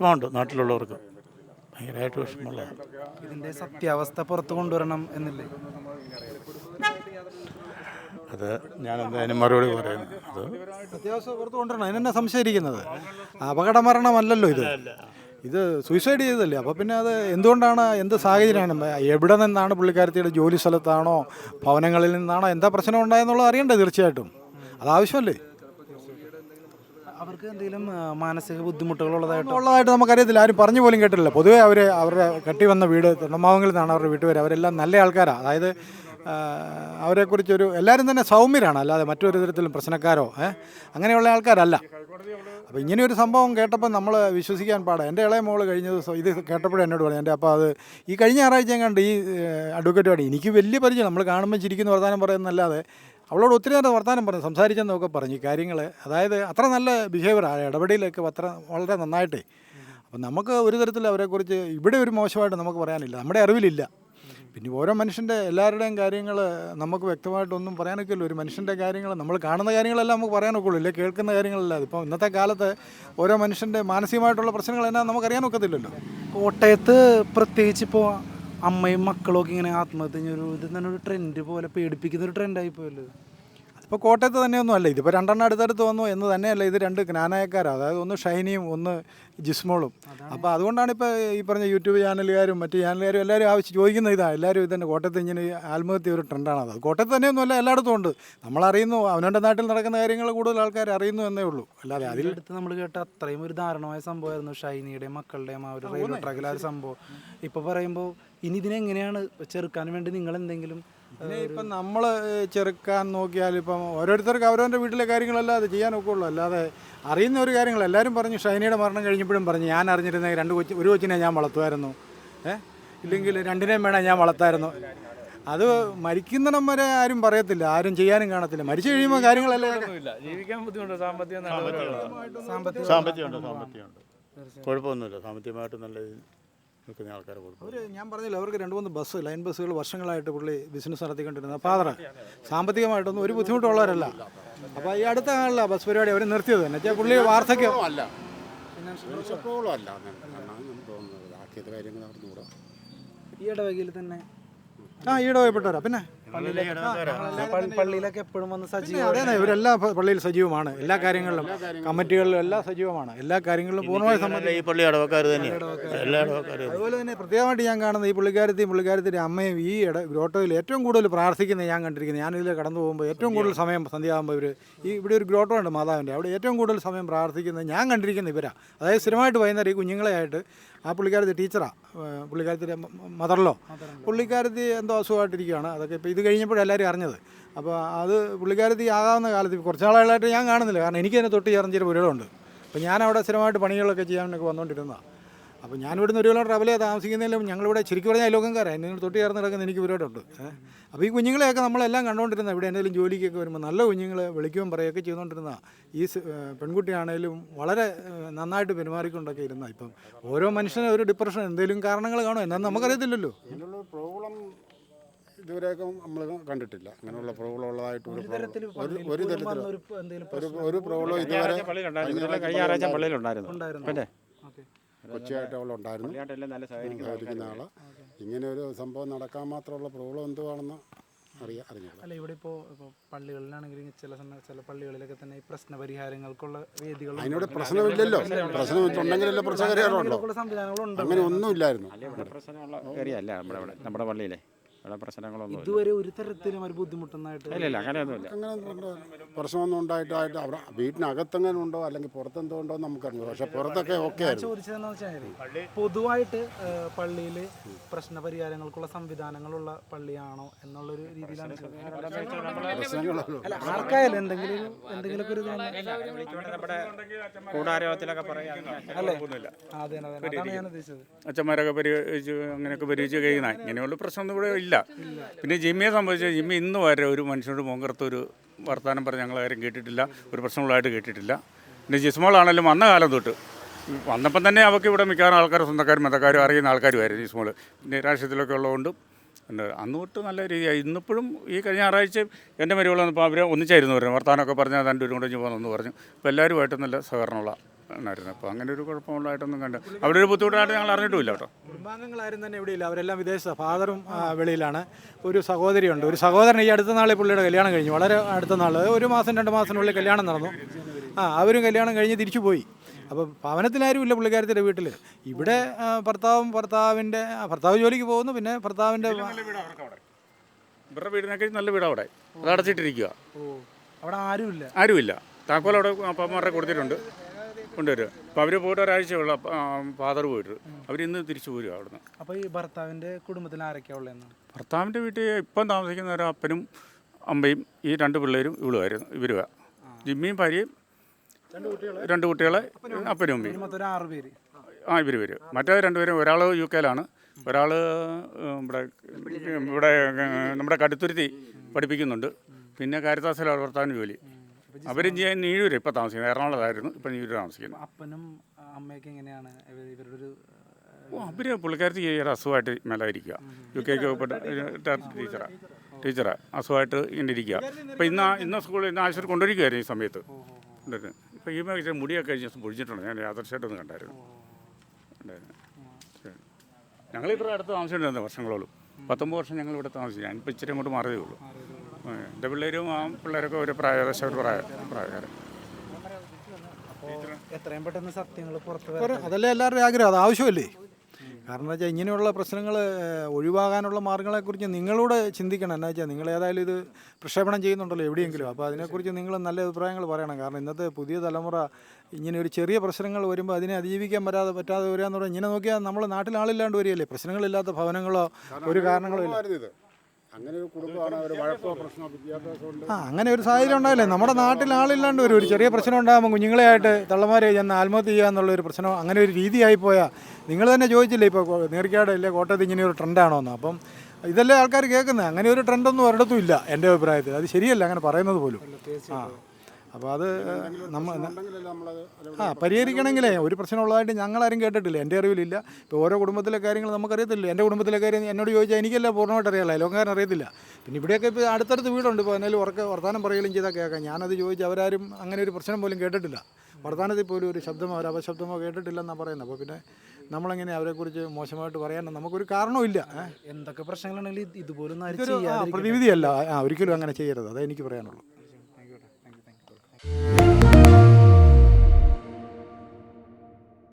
വിഷമമുണ്ട് നാട്ടിലുള്ളവർക്ക്. ഭയങ്കരമായിട്ട് വിഷമമുള്ളതാണ് ഇതിന്റെ സത്യാവസ്ഥ പുറത്തു കൊണ്ടുവരണം എന്നില്ലേ? അത് ഞാൻ എന്തായാലും മറുപടി പറയുന്നു. അത് അത്യാവശ്യം പുറത്തു കൊണ്ടുവരണം. അതിനെന്നെ സംശയിക്കുന്നത് അപകട മരണമല്ലല്ലോ ഇത്. ഇത് സൂയിസൈഡ് ചെയ്തതല്ലേ? അപ്പോൾ പിന്നെ അത് എന്തുകൊണ്ടാണ് എന്ത് സാഹചര്യമാണ്? എവിടെ നിന്നാണ് പുള്ളിക്കാരത്തിയുടെ ജോലി സ്ഥലത്താണോ? ഭവനങ്ങളിൽ നിന്നാണോ? എന്താ പ്രശ്നം ഉണ്ടായെന്നുള്ളത് അറിയണ്ടേ തീർച്ചയായിട്ടും. അത് ആവശ്യമല്ലേ? അവർക്ക് എന്തെങ്കിലും മാനസിക ബുദ്ധിമുട്ടുകളുള്ളതായിട്ട് ഉള്ളതായിട്ട്? നമുക്കറിയത്തില്ല. ആരും പറഞ്ഞു പോലും കേട്ടില്ല പൊതുവേ അവർ അവരുടെ കെട്ടി വന്ന വീട് തൊണ്ടമാവങ്ങളിൽ നിന്നാണ് അവരുടെ വീട്ടുപേര് അവരെല്ലാം നല്ല ആൾക്കാരാണ് അതായത് അവരെക്കുറിച്ചൊരു എല്ലാവരും തന്നെ സൗമ്യരാണ്. അല്ലാതെ മറ്റൊരു തരത്തിലും പ്രശ്നക്കാരോ അങ്ങനെയുള്ള ആൾക്കാരല്ല. അപ്പോൾ ഇങ്ങനെ ഒരു സംഭവം കേട്ടപ്പോൾ നമ്മൾ വിശ്വസിക്കാൻ പാടാ. എന്റെ ഇളയ മോൾ കഴിഞ്ഞ ദിവസം ഇത് കേട്ടപ്പോഴും എന്നോട് പറഞ്ഞു എന്റെ അപ്പോൾ അത് ഈ കഴിഞ്ഞ ഞായറാഴ്ച കണ്ട് ഈ അഡ്വക്കേറ്റ് പാടി എനിക്ക് വലിയ പരിചയം നമ്മൾ കാണുമ്പോൾ ചിരിക്കുന്ന വർത്തമാനം പറയുന്നല്ലാതെ അവളോട് ഒത്തിരി നേരം വർത്തമാനം പറഞ്ഞു സംസാരിച്ചെന്നൊക്കെ പറഞ്ഞു. കാര്യങ്ങൾ അതായത് അത്ര നല്ല ബിഹേവിയറാണ് ഇടപെടലൊക്കെ അത്ര വളരെ നന്നായിട്ടേ. അപ്പം നമുക്ക് ഒരു തരത്തിൽ അവരെക്കുറിച്ച് ഇവിടെ ഒരു മോശമായിട്ട് നമുക്ക് പറയാനില്ല. നമ്മുടെ അറിവിലില്ല. പിന്നെ ഓരോ മനുഷ്യന്റെ എല്ലാവരുടെയും കാര്യങ്ങൾ നമുക്ക് വ്യക്തമായിട്ടൊന്നും പറയാനൊക്കെയല്ലോ. ഒരു മനുഷ്യന്റെ കാര്യങ്ങൾ നമ്മൾ കാണുന്ന കാര്യങ്ങളെല്ലാം നമുക്ക് പറയാനൊക്കെയുള്ളൂ. ഇല്ലേ കേൾക്കുന്ന കാര്യങ്ങളല്ല. അതിപ്പോൾ ഇന്നത്തെ കാലത്ത് ഓരോ മനുഷ്യന്റെ മാനസികമായിട്ടുള്ള പ്രശ്നങ്ങൾ എന്നാ നമുക്ക് അറിയാനൊക്കത്തില്ലല്ലോ കോട്ടയത്ത് പ്രത്യേകിച്ച് ഇപ്പോൾ അമ്മയും മക്കളൊക്കെ ഒക്കെ ഇങ്ങനെ ആത്മഹത്യ ഒരു ഇത് തന്നെ ഒരു ട്രെൻഡ് പോലെ പേടിപ്പിക്കുന്ന ഒരു ട്രെൻഡായി പോയല്ലോ. അതിപ്പോൾ ഇപ്പോൾ കോട്ടയത്ത് തന്നെയൊന്നും അല്ല. ഇതിപ്പോൾ രണ്ടെണ്ണം അടുത്തടുത്ത് വന്നു എന്ന് തന്നെയല്ല ഇത് രണ്ട് ജ്ഞാനായക്കാരാണ് അതായത് ഒന്ന് ഷൈനിയും ഒന്ന് ജിസ്മോളും. അപ്പോൾ അതുകൊണ്ടാണ് ഇപ്പോൾ ഈ പറഞ്ഞ യൂട്യൂബ് ചാനലുകാരും മറ്റ് ചാനലുകാരും എല്ലാവരും ആവശ്യം ചോദിക്കുന്ന ഇതാണ് എല്ലാവരും ഇത് തന്നെ കോട്ടയത്ത് ഇങ്ങനെ ആത്മഹത്യ ഒരു ട്രെൻഡാണ് അത് കോട്ടയത്ത് തന്നെയൊന്നും അല്ല എല്ലായിടത്തും ഉണ്ട്. നമ്മളറിയുന്നു അവനവന്റെ നാട്ടിൽ നടക്കുന്ന കാര്യങ്ങൾ കൂടുതൽ ആൾക്കാർ അറിയുന്നു എന്നേ ഉള്ളൂ. അല്ലാതെ അതിലെടുത്ത് നമ്മൾ കേട്ട അത്രയും ഒരു ദാരുണമായ സംഭവമായിരുന്നു ഷൈനിയുടെയും മക്കളുടെയും ആ ഒരു റെയിൽവേ ട്രാക്കിലെ ആ ഒരു സംഭവം. ഇപ്പോൾ പറയുമ്പോൾ ഇനി ഇതിനെങ്ങനെയാണ് ചെറുക്കാൻ വേണ്ടി നിങ്ങൾ എന്തെങ്കിലും ഇപ്പം നമ്മൾ ചെറുക്കാൻ നോക്കിയാൽ ഇപ്പം ഓരോരുത്തർക്ക് അവരവന്റെ വീട്ടിലെ കാര്യങ്ങളല്ല അത് ചെയ്യാനൊക്കെ ഉള്ളൂ അല്ലാതെ അറിയുന്ന ഒരു കാര്യങ്ങൾ എല്ലാവരും പറഞ്ഞു ഷൈനയുടെ മരണം കഴിഞ്ഞപ്പോഴും പറഞ്ഞു ഞാൻ അറിഞ്ഞിരുന്ന രണ്ട് കൊച്ചി ഒരു കൊച്ചിനെ ഞാൻ വളർത്തുമായിരുന്നു. ഏ ഇല്ലെങ്കിൽ രണ്ടിനെയും വേണം ഞാൻ വളർത്തായിരുന്നു. അത് മരിക്കുന്നിടം വരെ ആരും പറയത്തില്ല ആരും ചെയ്യാനും കാണത്തില്ല. മരിച്ചു കഴിയുമ്പോൾ കാര്യങ്ങളെല്ലാം ജീവിക്കാൻ ബുദ്ധിമുട്ട്? സാമ്പത്തികം സാമ്പത്തികമുണ്ട് സാമ്പത്തികമുണ്ട്. കുഴപ്പമൊന്നുമില്ല. സാമ്പത്തികമായിട്ട് നല്ല നിൽക്കുന്ന ആൾക്കാർ കൊടുക്കും. അവർ ഞാൻ പറഞ്ഞില്ല അവർക്ക് രണ്ട് മൂന്ന് ബസ് ലൈൻ ബസ്സുകൾ വർഷങ്ങളായിട്ട് പുള്ളി ബിസിനസ് നടത്തിക്കൊണ്ടിരുന്ന ഫാദർ സാമ്പത്തികമായിട്ടൊന്നും ഒരു ബുദ്ധിമുട്ടുള്ളവരല്ല. അപ്പോൾ ഈ അടുത്ത കാലല്ല ബസ് പരിപാടി അവർ നിർത്തിയത്. തന്നെ പുള്ളി വാർദ്ധക്യം അല്ല. പ്രോബ്ലം അല്ല. എന്നാണ് തോന്നുന്നത്. ബാക്കിയത് കാര്യങ്ങൾ ഈ ഇടവകയിൽ തന്നെ ആ ഈടെ പോയപ്പെട്ടവരാ. പിന്നെ പള്ളിയിലൊക്കെ എപ്പോഴും വന്ന് സജീവം അതെ ഇവരെല്ലാം പള്ളിയിൽ സജീവമാണ്. എല്ലാ കാര്യങ്ങളിലും. കമ്മിറ്റികളിലും എല്ലാം സജീവമാണ്. എല്ലാ കാര്യങ്ങളിലും പൂർണമായി സംബന്ധിച്ച് ഈ പള്ളി ഇടവക്കാർ തന്നെ. എല്ലാ അതുപോലെ തന്നെ പ്രത്യേകമായിട്ട് ഞാൻ കാണുന്നത് ഈ പുള്ളിക്കാരത്തെയും പുള്ളിക്കാരത്തിന്റെ അമ്മയും ഈ ഇട ഗ്രോട്ടോയിൽ ഏറ്റവും കൂടുതൽ പ്രാർത്ഥിക്കുന്നത് ഞാൻ കണ്ടിരിക്കുന്നത്. ഞാനിതിൽ കടന്നു പോകുമ്പോൾ ഏറ്റവും കൂടുതൽ സമയം സന്ധ്യയാകുമ്പോൾ ഇവർ ഈ ഇവിടെ ഒരു ഗ്രോട്ടോ ഉണ്ട് മാതാവിന്റെ അവിടെ ഏറ്റവും കൂടുതൽ സമയം പ്രാർത്ഥിക്കുന്നത് ഞാൻ കണ്ടിരിക്കുന്നത് ഇവരാ. അതായത് സ്ഥിരമായിട്ട് വൈകുന്നേരം ഈ കുഞ്ഞുങ്ങളെയായിട്ട് ആ പുള്ളിക്കാരത്തി ടീച്ചറാണ് പുള്ളിക്കാരത്തിന്റെ മദറിലോ. പുള്ളിക്കാരത്തി എന്തോ അസുഖമായിട്ടിരിക്കുകയാണ് അതൊക്കെ ഇപ്പോൾ ഇത് കഴിഞ്ഞപ്പോഴാണ് എല്ലാവരും അറിഞ്ഞത്. അപ്പോൾ അത് പുള്ളിക്കാരത്തി ആകാവുന്ന കാലത്ത് കുറച്ച് നാളുകളായിട്ട് ഞാൻ കാണുന്നില്ല. കാരണം എനിക്ക് തന്നെ തൊട്ട് ചേർന്ന് ചില പുരകളുണ്ട് അപ്പോൾ ഞാൻ അവിടെ സ്ഥിരമായിട്ട് പണികളൊക്കെ ചെയ്യാനൊക്കെ വന്നുകൊണ്ടിരുന്നതാണ് അപ്പോൾ ഞാൻ ഇവിടുന്ന് ഒരു കിലോമീറ്റർ ട്രാവലേ താമസിക്കുന്നതിലും ഞങ്ങളിവിടെ ശരിക്കും പറഞ്ഞാൽ അയലോക്കംകാരാണ് നിങ്ങൾ തൊട്ട് ചേർന്ന് കിടക്കുന്ന എനിക്ക് ഏഹ് അപ്പോൾ ഈ കുഞ്ഞുങ്ങളെയൊക്കെ നമ്മളെല്ലാം കണ്ടുകൊണ്ടിരുന്ന ഇവിടെ എന്തെങ്കിലും ജോലിക്കൊക്കെ വരുമ്പോൾ നല്ല കുഞ്ഞുങ്ങളെ വിളിക്കുകയും പറയുകയൊക്കെ ചെയ്തുകൊണ്ടിരുന്ന ഈ പെൺകുട്ടിയാണേലും വളരെ നന്നായിട്ട് പെരുമാറിക്കൊണ്ടൊക്കെ ഇരുന്ന ഇപ്പം ഓരോ മനുഷ്യനും ഒരു ഡിപ്രഷൻ എന്തെങ്കിലും കാരണങ്ങൾ കാണും. എന്നാലും നമുക്കറിയത്തില്ലല്ലോ. പ്രോബ്ലം ഇതുവരെയൊക്കെ നമ്മൾ കണ്ടിട്ടില്ല. അങ്ങനെയുള്ള പ്രോബ്ലം. ഉള്ളതായിട്ട് ഒരു ഒരു ഒരു തരത്തിലും ഒരു എന്തെങ്കിലും ഒരു ഒരു പ്രോബ്ലം ഇതുവരെ കഴിഞ്ഞ ഞായറാഴ്ച പള്ളിയിലുണ്ടായിരുന്നു. ഉണ്ടായിരുന്നു. പിന്നെ കൊച്ചിയായിട്ട് സഹകരിക്കുന്ന സഹകരിക്കുന്ന ആൾ. ഇങ്ങനെ ഒരു സംഭവം നടക്കാൻ മാത്രമുള്ള പ്രോബ്ലം എന്തുവാണെന്ന് അറിയാം അറിഞ്ഞില്ല. അല്ല ഇവിടെ ഇപ്പോ ഇപ്പോൾ പള്ളികളിലാണെങ്കിലും ചില സമയം ചില പള്ളികളിലൊക്കെ തന്നെ ഈ പ്രശ്ന പരിഹാരങ്ങൾക്കുള്ള വേദികൾ അതിനോട് പ്രശ്നമില്ലല്ലോ. പ്രശ്നം ഉണ്ടെങ്കിലല്ലേ പ്രശ്നകാരികളുണ്ടോ ഉള്ള സംവിധാനങ്ങളുണ്ട്. അങ്ങനെ ഒന്നുമില്ലായിരുന്നു നമ്മുടെ പള്ളിയിലെ. ഇവിടെ പ്രശ്നങ്ങളൊന്നും ഇല്ല ഇതുവരെ ഒരു തരത്തിലും ഒരു ബുദ്ധിമുട്ടൊന്നായിട്ട് ഇല്ല ഇല്ല അങ്ങനെയൊന്നുമില്ല. അങ്ങനെ ഉണ്ട്. പ്രശ്നമൊന്നും ഉണ്ടായിട്ടായിട്ട് അവിടെ വീട്ടിനകത്തെങ്ങനെ ഉണ്ടോ അല്ലെങ്കിൽ പുറത്തെന്തോ ഉണ്ടോ എന്ന് നമുക്കറിഞ്ഞു പക്ഷെ പുറത്തൊക്കെ ഓക്കെ ആയിരുന്നു ചോദിച്ചതെന്ന് വെച്ചാൽ പൊതുവായിട്ട് പള്ളിയിൽ പ്രശ്ന പരിഹാരങ്ങൾക്കുള്ള സംവിധാനങ്ങളുള്ള പള്ളിയാണോ എന്നുള്ളൊരു രീതിയിലാണ് ചോദിച്ചത്. പ്രശ്നങ്ങളൊന്നും അല്ല ആർക്കായാലും എന്തെങ്കിലും ഒരു എന്തെങ്കിലുമൊക്കെ ഒരു ഇത് വന്നാ- നമ്മുടെ പറയാം. ആ, അതെ അതെ അതാണ് ഞാൻ ഉദ്ദേശിച്ചത്. അച്ഛന്മാരൊക്കെ പരിഹരിച്ച് അങ്ങനെയൊക്കെ പരിഹരിച്ച് കഴിയുന്ന ഇങ്ങനെയുള്ള പ്രശ്നമൊന്നും ഇവിടെ ഇല്ല. പിന്നെ ജിമ്മിയെ സംബന്ധിച്ച് ജിമ്മി ഇന്ന് വരെ ഒരു മനുഷ്യനോട് മുഖർത്ത് ഒരു വർത്തമാനം പറഞ്ഞ് ഞങ്ങൾ ആരും കേട്ടിട്ടില്ല. ഒരു പ്രശ്നങ്ങളായിട്ട് കേട്ടിട്ടില്ല. പിന്നെ ജിസ്മോളാണെങ്കിലും വന്ന കാലം തൊട്ട് വന്നപ്പം തന്നെ അവർക്ക് ഇവിടെ മിക്കവാറും ആൾക്കാർ സ്വന്തക്കാരും മതക്കാരും അറിയുന്ന ആൾക്കാരുമായിരുന്നു ജിസ്മോൾ. പിന്നെ രാഷ്ട്രീയത്തിലൊക്കെ ഉള്ളതുകൊണ്ട് അന്ന് തൊട്ട് നല്ല രീതിയായി. ഇന്നിപ്പോഴും ഈ കഴിഞ്ഞ ഞായറാഴ്ച എന്റെ മരുകൾ വന്നപ്പോൾ ഒന്നിച്ചായിരുന്നു പറഞ്ഞു വർത്തമാനമൊക്കെ പറഞ്ഞാൽ രണ്ടുപേരും കൂടെ പോകുന്നു പറഞ്ഞു. അപ്പോൾ എല്ലാവരുമായിട്ടും നല്ല സഹകരണമുള്ള ഉണ്ടായിരുന്നു. അപ്പോൾ അങ്ങനെ ഒരു കുഴപ്പമുള്ളതായിട്ടൊന്നും കണ്ട അവിടെ ഒരു ബുദ്ധിമുട്ടായിട്ട് ഞങ്ങൾ അറിഞ്ഞിട്ടുമില്ല കേട്ടോ. കുടുംബാംഗങ്ങളാരും തന്നെ ഇവിടെയില്ല. അവരെല്ലാം വിദേശ ഫാദറും വെളിയിലാണ്. ഒരു സഹോദരിയുണ്ട്. ഒരു സഹോദരൻ ഈ അടുത്ത നാളിൽ പുള്ളിയുടെ കല്യാണം കഴിഞ്ഞു. വളരെ അടുത്ത നാൾ. ഒരു മാസം രണ്ട് മാസത്തിനുള്ളിൽ കല്യാണം നടന്നു. ആ അവരും കല്യാണം കഴിഞ്ഞ് തിരിച്ചു പോയി. അപ്പോൾ ഭവനത്തിലാരും ഇല്ല പുള്ളിക്കാരത്തിന്റെ വീട്ടിൽ ഇവിടെ ഭർത്താവും ഭർത്താവിന്റെ ഭർത്താവ് ജോലിക്ക് പോകുന്നു. പിന്നെ ഭർത്താവിന്റെ ഇവരുടെ വീടിനൊക്കെ നല്ല വീടാണ് അവിടെ. അത് അടച്ചിട്ടിരിക്കുക ഓ അവിടെ ആരുമില്ല. ആരുമില്ല. താക്കോൽ അവിടെ അപ്പന്മാരുടെ കൊടുത്തിട്ടുണ്ട്. കൊണ്ടുവരിക. അപ്പോൾ അവർ പോയിട്ട് ഒരാഴ്ചയുള്ള ഫാദർ പോയിട്ട്. അവരിന്ന് തിരിച്ചു പോരുക അവിടുന്ന്. അപ്പോൾ ഈ ഭർത്താവിന്റെ കുടുംബത്തിൽ ആരൊക്കെയാ ഉള്ളതെന്നാണ് ഭർത്താവിന്റെ വീട്ടിൽ ഇപ്പം താമസിക്കുന്ന ഒരു അപ്പനും അമ്മയും ഈ രണ്ട് പിള്ളേരും ഇവളുമായിരുന്നു. ഇവരുക ജിമ്മിയും ഭാര്യയും രണ്ട് കുട്ടികളെ? അപ്പനും അമ്മയും. ആ ഇവർ വരും മറ്റേ രണ്ടുപേരും ഒരാൾ യു കെയിലാണ് ഒരാൾ ഇവിടെ ഇവിടെ നമ്മുടെ കടുത്തുരുത്തി പഠിപ്പിക്കുന്നുണ്ട്. പിന്നെ കാരിത്താസിലാണ് ഭർത്താവിന് ജോലി. അവരും ഞാൻ നീഴൂര് ഇപ്പം താമസിക്കുന്നത് എറണാകുളത്തായിരുന്നു ഇപ്പം നീഴൂര് താമസിക്കുന്നത്. അപ്പനും അമ്മയൊക്കെ എങ്ങനെയാണ്? ഇവ- ഇവരുടെ ഒരു ഓ അവർ പുള്ളിക്കാരത്തി ഒരു അസുഖമായിട്ട് മേലായിരിക്കുക. യു കെക്ക് പോയിട്ട് ടീച്ചറാണ് ടീച്ചറാ അസുഖമായിട്ട് ഇങ്ങനെ ഇരിക്കുക അപ്പം ഇന്ന് ഇന്ന സ്കൂളിൽ ഇന്ന് ആശുപത്രി കൊണ്ടുവരികയായിരുന്നു ഈ സമയത്ത്. ഇപ്പം ഈ മേഖല മുടിയൊക്കെ കഴിഞ്ഞ ദിവസം പൊഴിച്ചിട്ടുണ്ട്. ഞാൻ യാദർശമായിട്ടൊന്ന് കണ്ടായിരുന്നു. ഉണ്ടായിരുന്നു. ഇത്ര അടുത്ത് താമസിച്ചിട്ടുണ്ടായിരുന്നു വർഷങ്ങളോളം. പത്തൊമ്പത് വർഷം ഞങ്ങൾ ഇവിടെ താമസിച്ചു. ഞാനിപ്പോൾ ഇച്ചിരി അങ്ങോട്ട് മാറിയതേ ഉള്ളൂ. എന്റെ പിള്ളേരും ആ പിള്ളേരൊക്കെ ഒരു പ്രായദേശം ഒരു പ്രായ പ്രായക്കാരൻ എത്രയും പെട്ടെന്ന് സത്യങ്ങൾ പുറത്ത് അതല്ലേ എല്ലാവരുടെയും ആഗ്രഹം? അത് ആവശ്യമല്ലേ? കാരണം എന്താ വെച്ചാൽ ഇങ്ങനെയുള്ള പ്രശ്നങ്ങൾ ഒഴിവാകാനുള്ള മാർഗങ്ങളെക്കുറിച്ച് നിങ്ങളൂടെ ചിന്തിക്കണം. എന്നാ വെച്ചാൽ നിങ്ങൾ ഏതായാലും ഇത് പ്രക്ഷേപണം ചെയ്യുന്നുണ്ടല്ലോ എവിടെയെങ്കിലും. അപ്പോൾ അതിനെക്കുറിച്ച് നിങ്ങൾ നല്ല അഭിപ്രായങ്ങൾ പറയണം. കാരണം ഇന്നത്തെ പുതിയ തലമുറ ഇങ്ങനെ ഒരു ചെറിയ പ്രശ്നങ്ങൾ വരുമ്പോൾ അതിനെ അതിജീവിക്കാൻ പറ്റാതെ പറ്റാതെ വരിക എന്ന് പറഞ്ഞാൽ ഇങ്ങനെ നോക്കിയാൽ നമ്മൾ നാട്ടിൽ ആളില്ലാണ്ട് വരികയല്ലേ? പ്രശ്നങ്ങളില്ലാത്ത ഭവനങ്ങളോ ഒരു കാരണങ്ങളോ ഇല്ല. അങ്ങനെ ഒരു കുടുംബമാണ് അവർ വഴക്കോ പ്രശ്നമോ വിദ്യാഭ്യാസം ഉണ്ട് ആ അങ്ങനെ ഒരു സാഹചര്യം ഉണ്ടായില്ലേ? നമ്മുടെ നാട്ടിൽ ആളില്ലാണ്ട് വരും ഒരു ചെറിയ പ്രശ്നം ഉണ്ടാകുമ്പോൾ കുഞ്ഞുങ്ങളെ ആയിട്ട് തള്ളമാരെ ചെന്ന് ആത്മഹത്യ ചെയ്യുക എന്നുള്ള ഒരു പ്രശ്നം അങ്ങനെ ഒരു രീതിയായി പോയാൽ നിങ്ങൾ തന്നെ ചോദിച്ചില്ലേ ഇപ്പോൾ നേർക്കാട് ഇല്ലേ കോട്ടയത്ത് ഇങ്ങനെ ഒരു ട്രെൻഡാണോ എന്ന്? അപ്പം ഇതല്ലേ ആൾക്കാർ കേൾക്കുന്നത്. അങ്ങനെ ഒരു ട്രെൻഡൊന്നും ഒരിടത്തും ഇല്ല എന്റെ അഭിപ്രായത്തിൽ. അത് ശരിയല്ല അങ്ങനെ പറയുന്നത് പോലും. ആ. അപ്പോൾ അത് നമ്മൾ ആ പരിഹരിക്കണമെങ്കിലേ ഒരു പ്രശ്നമുള്ളതായിട്ട് ഞങ്ങളാരും കേട്ടിട്ടില്ല. എന്റെ അറിവിലില്ല. ഇപ്പോൾ ഓരോ കുടുംബത്തിലെ കാര്യങ്ങൾ നമുക്കറിയത്തില്ല എന്റെ കുടുംബത്തിലെ കാര്യം എന്നോട് ചോദിച്ചാൽ എനിക്കല്ല പൂർണമായിട്ട് അറിയാമല്ലോ. ലോകക്കാരൻ അറിയത്തില്ല. പിന്നെ ഇവിടെയൊക്കെ ഇപ്പോൾ അടുത്തടുത്ത് വീടുണ്ട്. ഇപ്പോൾ എന്നാലും ഉറക്കെ വർത്താനം പറയലും ചെയ്താൽ കേൾക്കാം. ഞാനത് ചോദിച്ച് അവരാരും അങ്ങനെ ഒരു പ്രശ്നം പോലും കേട്ടിട്ടില്ല. വർത്തമാനത്തിൽ പോലും ഒരു ശബ്ദമോ ഒരു അപശബ്ദമോ കേട്ടിട്ടില്ലെന്നാണ് പറയുന്നത്. അപ്പോൾ പിന്നെ നമ്മളെങ്ങനെ അവരെക്കുറിച്ച് മോശമായിട്ട് പറയാൻ നമുക്കൊരു കാരണവുമില്ല ഏ? എന്തൊക്കെ പ്രശ്നങ്ങളുണ്ടെങ്കിലും ഇതുപോലൊന്നും. പ്രതിവിധിയല്ല. ആ ഒരിക്കലും അങ്ങനെ ചെയ്യരുത്. അതേ എനിക്ക് പറയാനുള്ളൂ. Yeah.